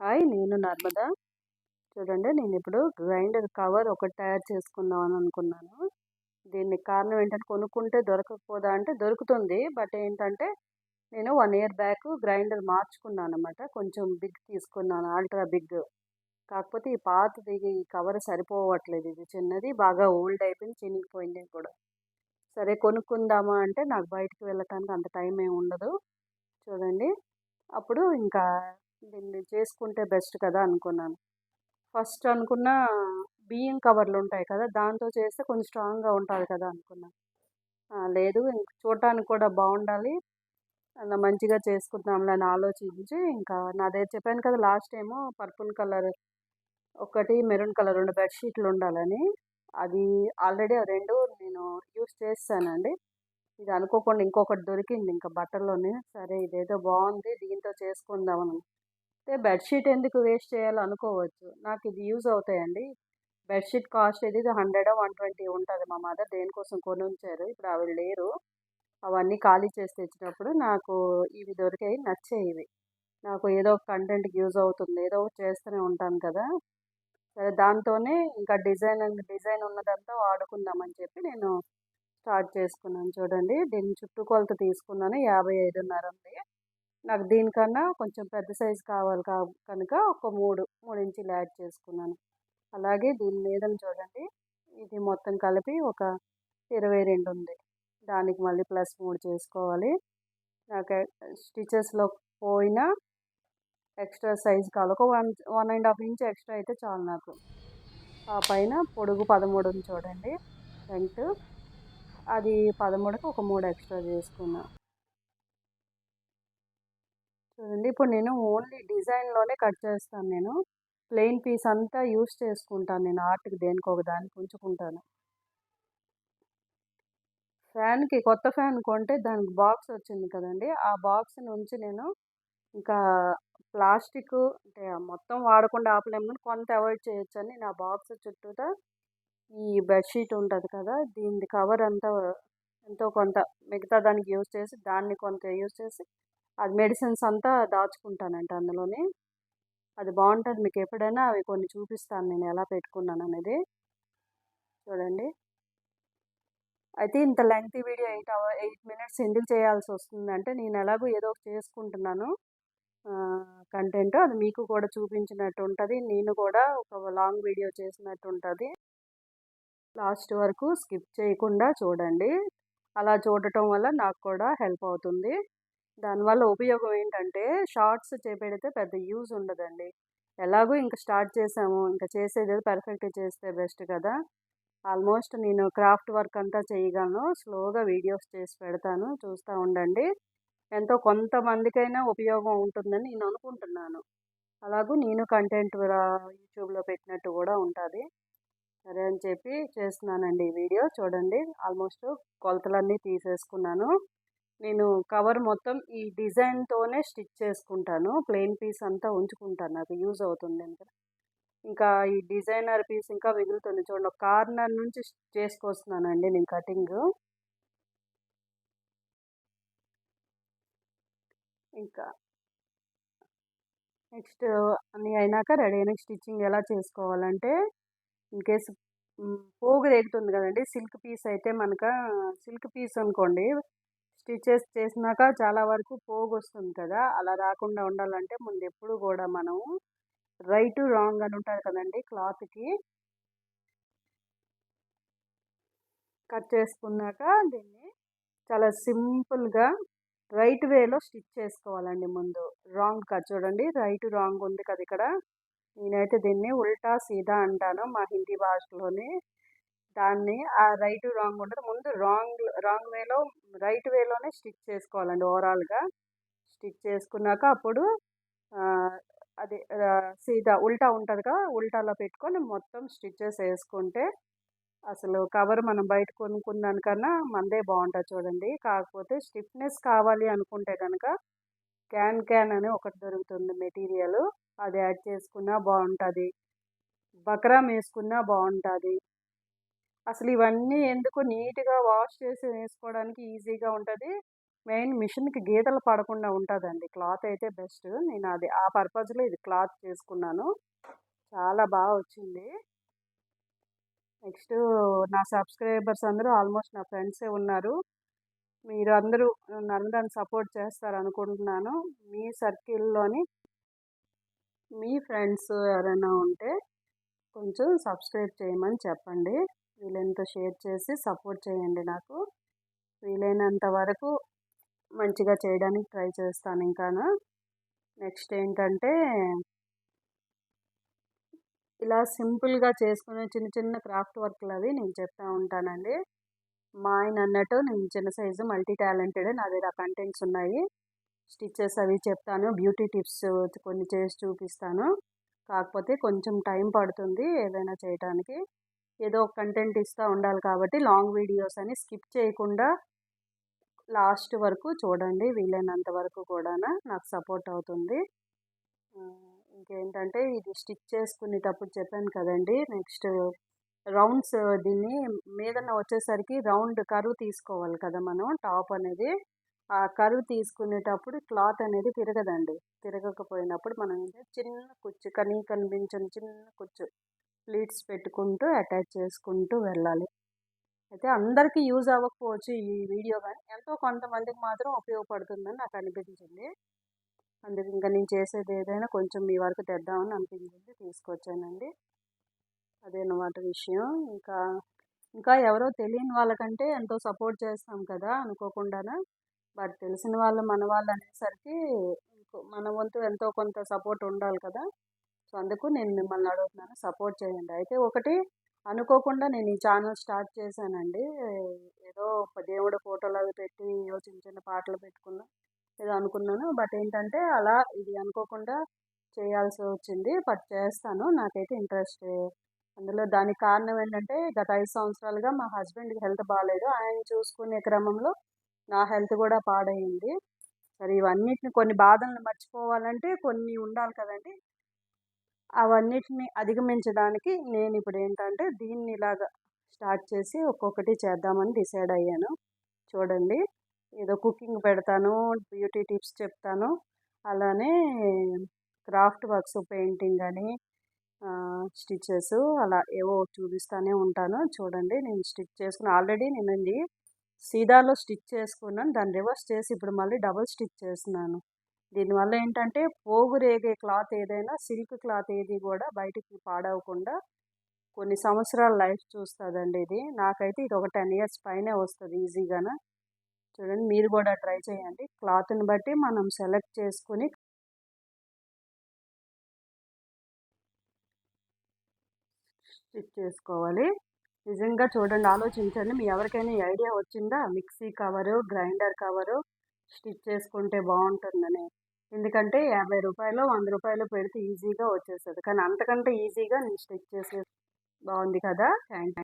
Hi నేను నర్మదా. చూడండి నేను ఇప్పుడు గ్రైండర్ కవర్ ఒకటి తయారు చేసుకుందాం అని అనుకున్నాను. దీనికి కారణం ఏంటంటే కొనుక్కుంటే దొరకకపోదా అంటే దొరుకుతుంది. బట్ ఏంటంటే నేను వన్ ఇయర్ బ్యాక్ గ్రైండర్ మార్చుకున్నాను అనమాట కొంచెం బిగ్ తీసుకున్నాను అల్ట్రా బిగ్. కాకపోతే ఈ పాతది ఈ కవర్ సరిపోవట్లేదు. ఇది చిన్నది బాగా ఓల్డ్ అయిపోయింది చినిగిపోయింది కూడా. సరే కొనుక్కుందామా అంటే నాకు బయటకు వెళ్ళటానికి అంత టైం ఏమి ఉండదు. చూడండి. అప్పుడు ఇంకా దీన్ని చేసుకుంటే బెస్ట్ కదా అనుకున్నాను. ఫస్ట్ అనుకున్న బియ్యం కవర్లు ఉంటాయి కదా దాంతో చేస్తే కొంచెం స్ట్రాంగ్గా ఉంటుంది కదా అనుకున్నాను లేదు ఇంక చూడటానికి కూడా బాగుండాలి. అలా మంచిగా చేసుకుందాంలే అని ఆలోచించి ఇంకా నా దగ్గర చెప్పాను కదా లాస్ట్ ఏమో పర్పుల్ కలర్ ఒకటి మెరూన్ కలర్ రెండు బెడ్షీట్లు ఉండాలని. అది ఆల్రెడీ రెండు నేను యూస్ చేస్తానండి. ఇది అనుకోకుండా ఇంకొకటి దొరికింది ఇంకా బట్టల్లోనే. సరే ఇదేదో బాగుంది దీంతో చేసుకుందామని. అయితే బెడ్షీట్ ఎందుకు వేస్ట్ చేయాలనుకోవచ్చు? నాకు ఇది యూజ్ అవుతాయండి. బెడ్షీట్ కాస్ట్ ఇది హండ్రెడ్ వన్ ట్వంటీ ఉంటుంది. మా మదర్ దేనికోసం కొని ఉంచారు ఇప్పుడు ఆవిడ లేరు. అవన్నీ ఖాళీ చేసి తెచ్చినప్పుడు నాకు ఇవి దొరికాయి. నచ్చాయి ఇవి. నాకు ఏదో ఒక కంటెంట్కి యూజ్ అవుతుంది. ఏదో ఒకటి చేస్తూనే ఉంటాను కదా. సరే దాంతోనే ఇంకా డిజైన్ డిజైన్ ఉన్నదంతా వాడుకుందామని చెప్పి నేను స్టార్ట్ చేసుకున్నాను. చూడండి దీని చుట్టుకొలత తీసుకున్నాను. యాభై ఐదున్నర ఉంది. నాకు దీనికన్నా కొంచెం పెద్ద సైజు కావాలి కా కనుక ఒక మూడు మూడు ఇంచులు యాడ్ చేసుకున్నాను. అలాగే దీని మీద చూడండి. ఇది మొత్తం కలిపి ఒక ఇరవై రెండు ఉంది. దానికి మళ్ళీ ప్లస్ మూడు చేసుకోవాలి. నాకు స్టిచెస్లో పోయినా ఎక్స్ట్రా సైజ్ కావాలి. ఒక one one and half inch extra అయితే చాలు నాకు. ఆ పైన పొడుగు పదమూడుని చూడండి. ఫ్రంట్. అది పదమూడుకి ఒక మూడు ఎక్స్ట్రా చేసుకున్నా. చూడండి ఇప్పుడు నేను ఓన్లీ డిజైన్లోనే కట్ చేస్తాను నేను. ప్లెయిన్ పీస్ అంతా యూస్ చేసుకుంటాను నేను. ఆర్ట్కి దేనికి ఒక దానికి ఉంచుకుంటాను. ఫ్యాన్కి కొత్త ఫ్యాన్ కొంటే దానికి బాక్స్ వచ్చింది కదండి. ఆ బాక్స్ నుంచి నేను ఇంకా ప్లాస్టిక్ అంటే మొత్తం వాడకుండా ఆపలేము కానీ కొంత అవాయిడ్ చేయొచ్చని నా బాక్స్ చుట్టూతా ఈ బెడ్షీట్ ఉంటుంది కదా! దీని కవర్ అంతా ఎంతో కొంత మిగతా దానికి యూజ్ చేసి దాన్ని కొంత యూజ్ చేసి అది మెడిసిన్స్ అంతా దాచుకుంటానంట అందులోని. అది బాగుంటుంది. మీకు ఎప్పుడైనా అవి కొన్ని చూపిస్తాను నేను ఎలా పెట్టుకున్నాను అనేది. చూడండి. అయితే ఇంత length video eight hour eight minutes ఎందుకు చేయాల్సి వస్తుంది అంటే నేను ఎలాగో ఏదో ఒకటి చేసుకుంటున్నాను. కంటెంట్ అది మీకు కూడా చూపించినట్టు ఉంటుంది. నేను కూడా ఒక లాంగ్ వీడియో చేసినట్టు ఉంటుంది. లాస్ట్ వరకు స్కిప్ చేయకుండా చూడండి. అలా చూడటం వల్ల నాకు కూడా హెల్ప్ అవుతుంది. దానివల్ల ఉపయోగం ఏంటంటే షార్ట్స్ చేపెడితే పెద్ద యూజ్ ఉండదండి. ఎలాగో ఇంకా స్టార్ట్ చేసాము. ఇంకా చేసేది పర్ఫెక్ట్ చేస్తే బెస్ట్ కదా! ఆల్మోస్ట్ నేను క్రాఫ్ట్ వర్క్ అంతా చేయగలను. స్లోగా వీడియోస్ చేసి పెడతాను. చూస్తూ ఉండండి. ఎంతో కొంతమందికైనా ఉపయోగం ఉంటుందని నేను అనుకుంటున్నాను. అలాగూ నేను కంటెంట్ యూట్యూబ్లో పెట్టినట్టు కూడా ఉంటుంది. సరే అని చెప్పి చేస్తున్నానండి ఈ వీడియో. చూడండి. ఆల్మోస్ట్ కొలతలన్నీ తీసేసుకున్నాను. నేను కవర్ మొత్తం ఈ డిజైన్తోనే స్టిచ్ చేసుకుంటాను. ప్లెయిన్ పీస్ అంతా ఉంచుకుంటాను. నాకు యూజ్ అవుతుంది ఇంకా ఇంకా ఈ డిజైనర్ పీస్ ఇంకా మిగులుతుంది. చూడండి కార్నర్ నుంచి చేసుకొస్తున్నానండి నేను కటింగ్. ఇంకా నెక్స్ట్ అన్నీ అయినాక రెడీ అయిన స్టిచ్చింగ్ ఎలా చేసుకోవాలంటే ఇన్ కేస్ పోగు రేగుతుంది కదండి సిల్క్ పీస్ అయితే మనక సిల్క్ పీస్ అనుకోండి స్టిచెస్ చేసినాక చాలా వరకు పోగు వస్తుంది కదా. అలా రాకుండా ఉండాలంటే ముందు ఎప్పుడు కూడా మనము రైట్ రాంగ్ అని ఉంటుంది కదండి క్లాత్కి కట్ చేసుకున్నాక దీన్ని చాలా సింపుల్గా రైట్ వేలో స్టిచ్ చేసుకోవాలండి ముందు. రాంగ్ కట్ చూడండి. రైట్ రాంగ్ ఉంది కదా ఇక్కడ. నేనైతే దీన్ని ఉల్టా సీదా అంటాను మా హిందీ భాషలోని. దాన్ని ఆ రైట్ రాంగ్ ఉండదు ముందు రాంగ్ రాంగ్ వేలో రైట్ వేలోనే స్టిచ్ చేసుకోవాలండి ఓవరాల్గా. స్టిచ్ చేసుకున్నాక అప్పుడు అది సీదా ఉల్టా ఉంటుంది కదా ఉల్టాలో పెట్టుకొని మొత్తం స్టిచ్చెస్ వేసుకుంటే అసలు కవర్ మనం బయట కొనుక్కున్న దానికన్నా మందే బాగుంటుంది చూడండి. కాకపోతే స్టిఫ్నెస్ కావాలి అనుకుంటే కనుక క్యాన్ క్యాన్ అని ఒకటి దొరుకుతుంది మెటీరియల్. అది యాడ్ చేసుకున్నా బాగుంటుంది. బక్రామ్ వేసుకున్నా బాగుంటుంది. అసలు ఇవన్నీ ఎందుకు నీట్గా వాష్ చేసి వేసుకోవడానికి ఈజీగా ఉంటుంది? మెయిన్ మిషన్కి గీతలు పడకుండా ఉంటుందండి. క్లాత్ అయితే బెస్ట్. నేను అది ఆ పర్పస్లో ఇది క్లాత్ చేసుకున్నాను. చాలా బాగా వచ్చింది. నెక్స్ట్ నా సబ్స్క్రైబర్స్ అందరూ ఆల్మోస్ట్ నా ఫ్రెండ్సే ఉన్నారు. మీరు అందరూ నన్ను సపోర్ట్ చేస్తారు అనుకుంటున్నాను. మీ సర్కిల్లోని మీ ఫ్రెండ్స్ ఎవరైనా ఉంటే కొంచెం సబ్స్క్రైబ్ చేయమని చెప్పండి. వీలైనంత షేర్ చేసి సపోర్ట్ చేయండి నాకు. వీలైనంత వరకు మంచిగా చేయడానికి ట్రై చేస్తాను ఇంకాను నెక్స్ట్ ఏంటంటే ఇలా సింపుల్గా చేసుకునే చిన్న చిన్న క్రాఫ్ట్ వర్క్లు అవి నేను చెప్తా ఉంటానండి. మా ఆయన అన్నట్టు నేను చిన్న సైజు మల్టీ టాలెంటెడ్ నా దగ్గర కంటెంట్స్ ఉన్నాయి. స్టిచ్చెస్ అవి చెప్తాను బ్యూటీ టిప్స్ కొన్ని చేసి చూపిస్తాను. కాకపోతే కొంచెం టైం పడుతుంది ఏదైనా చేయడానికి ఏదో కంటెంట్ ఇస్తూ ఉండాలి కాబట్టి లాంగ్ వీడియోస్ అని స్కిప్ చేయకుండా లాస్ట్ వరకు చూడండి వీలైనంత వరకు కూడా నాకు సపోర్ట్ అవుతుంది. ఇంకేంటంటే ఇది స్టిచ్ చేసుకునేటప్పుడు చెప్పాను కదండి నెక్స్ట్ రౌండ్స్ దీన్ని మీదన వచ్చేసరికి రౌండ్ కరువు తీసుకోవాలి కదా మనం టాప్ అనేది. ఆ కరువు తీసుకునేటప్పుడు క్లాత్ అనేది తిరగదండి. తిరగకపోయినప్పుడు మనం చిన్న కుచ్చు కనీ కనిపించని చిన్న కుచ్చు. ప్లీట్స్ పెట్టుకుంటూ అటాచ్ చేసుకుంటూ వెళ్ళాలి. అయితే అందరికీ యూజ్ అవ్వకపోవచ్చు ఈ వీడియో కానీ. ఎంతో కొంతమందికి మాత్రం ఉపయోగపడుతుందని నాకు అనిపించింది. అందుకు ఇంకా నేను చేసేది ఏదైనా కొంచెం మీ వరకు తెద్దామని అనిపించింది తీసుకొచ్చానండి. అదేనమాట విషయం. ఇంకా ఇంకా ఎవరో తెలియని వాళ్ళకంటే ఎంతో సపోర్ట్ చేస్తాం కదా అనుకోకుండా బట్ తెలిసిన వాళ్ళు మన వాళ్ళు అనేసరికి మన వంతు ఎంతో కొంత సపోర్ట్ ఉండాలి కదా. సో అందుకు నేను మిమ్మల్ని అడుగుతున్నాను సపోర్ట్ చేయండి. అయితే ఒకటి అనుకోకుండా నేను ఈ ఛానల్ స్టార్ట్ చేశానండి. ఏదో దేవుడు ఫోటోలు అవి పెట్టి చిన్న చిన్న పాటలు పెట్టుకున్నా ఏదో అనుకున్నాను. బట్ ఏంటంటే అలా ఇది అనుకోకుండా చేయాల్సి వచ్చింది. బట్ చేస్తాను. నాకైతే ఇంట్రెస్ట్. అందులో దానికి కారణం ఏంటంటే గత ఐదు సంవత్సరాలుగా మా హస్బెండ్కి హెల్త్ బాగాలేదు ఆయన చూసుకునే క్రమంలో నా హెల్త్ కూడా పాడైంది. సరే ఇవన్నిటిని కొన్ని బాధలను మర్చిపోవాలంటే కొన్ని ఉండాలి కదండి. అవన్నిటిని అధిగమించడానికి నేను ఇప్పుడు ఏంటంటే దీన్ని ఇలాగా స్టార్ట్ చేసి ఒక్కొక్కటి చేద్దామని డిసైడ్ అయ్యాను. చూడండి ఏదో కుకింగ్ పెడతాను బ్యూటీ టిప్స్ చెప్తాను. అలానే క్రాఫ్ట్ వర్క్స్ పెయింటింగ్ అని స్టిచ్చెస్ అలా ఏవో చూపిస్తూనే ఉంటాను. చూడండి నేను స్టిచ్ చేసుకుని ఆల్రెడీ నేను సీదాలో స్టిచ్ చేసుకున్నాను. దాన్ని రివర్స్ చేసి ఇప్పుడు మళ్ళీ డబుల్ స్టిచ్ చేస్తున్నాను. దీనివల్ల ఏంటంటే పోగు రేగే క్లాత్ ఏదైనా సిల్క్ క్లాత్ ఏది కూడా బయటికి పాడవకుండా కొన్ని సంవత్సరాల లైఫ్ చూస్తుందండి ఇది. నాకైతే ఇది ఒక టెన్ ఇయర్స్ పైనే వస్తుంది ఈజీగాన. చూడండి మీరు కూడా ట్రై చేయండి. క్లాత్ని బట్టి మనం సెలెక్ట్ చేసుకుని స్టిచ్ చేసుకోవాలి. నిజంగా చూడండి ఆలోచించండి. మీ ఎవరికైనా ఈ ఐడియా వచ్చిందా? Mixie cover grinder cover stitch చేసుకుంటే బాగుంటుందని. ఎందుకంటే యాభై రూపాయలు వంద రూపాయలు పెడితే ఈజీగా వచ్చేస్తుంది. కానీ అంతకంటే ఈజీగా నేను స్టిచ్ చేసే బాగుంది కదా? థ్యాంక్